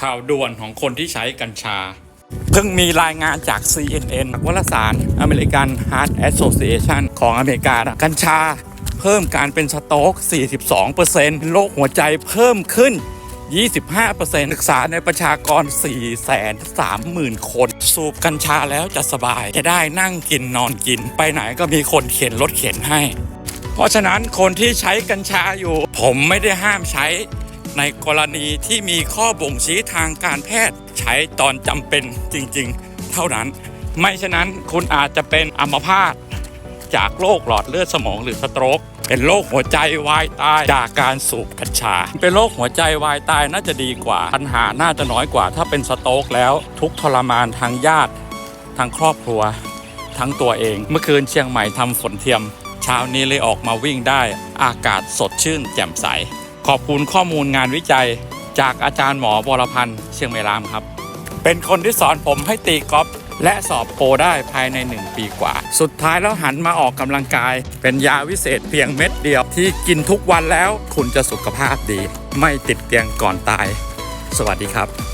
ข่าวด่วนของคนที่ใช้กัญชา เพิ่งมีรายงานจาก CNN วารสาร American Heart Association ของอเมริกา กัญชา เพิ่มการเป็นสโต๊ก 42%โรคหัวใจเพิ่มขึ้น 25%ศึกษาในประชากร 430,000 คน สูบกัญชาแล้วจะสบาย จะได้นั่งกินนอนกิน ไปไหนก็มีคนเข็นรถเข็นให้ เพราะฉะนั้นคนที่ใช้กัญชาอยู่ ผมไม่ได้ห้ามใช้ ในกรณีที่มีข้อบ่งชี้ทางการแพทย์ใช้ตอนจำเป็นจริงๆ เท่านั้น ไม่ฉะนั้นคุณอาจจะเป็นอัมพาตจากโรคหลอดเลือดสมองหรือสโตรกเป็นโรคหัวใจวายตายจากการสูบกัญชา เป็นโรคหัวใจวายตายน่าจะดีกว่า ปัญหาน่าจะน้อยกว่า ถ้าเป็นสโตรกแล้ว ทุกทรมานทางญาติทางครอบครัว ทั้งตัวเอง เมื่อคืนเชียงใหม่ทำฝนเทียม เช้านี้เลยออกมาวิ่งได้ อากาศสดชื่นแจ่มใส ขอบคุณข้อมูลงานวิจัยจากอาจารย์หมอบรพันธ์เชียงเมรามครับ เป็นคนที่สอนผมให้ตีกอล์ฟและสอบโปรได้ภายใน 1 ปีกว่า สุดท้ายแล้วหันมาออกกำลังกาย เป็นยาวิเศษเพียงเม็ดเดียว ที่กินทุกวันแล้วคุณจะสุขภาพดี ไม่ติดเตียงก่อนตาย สวัสดีครับ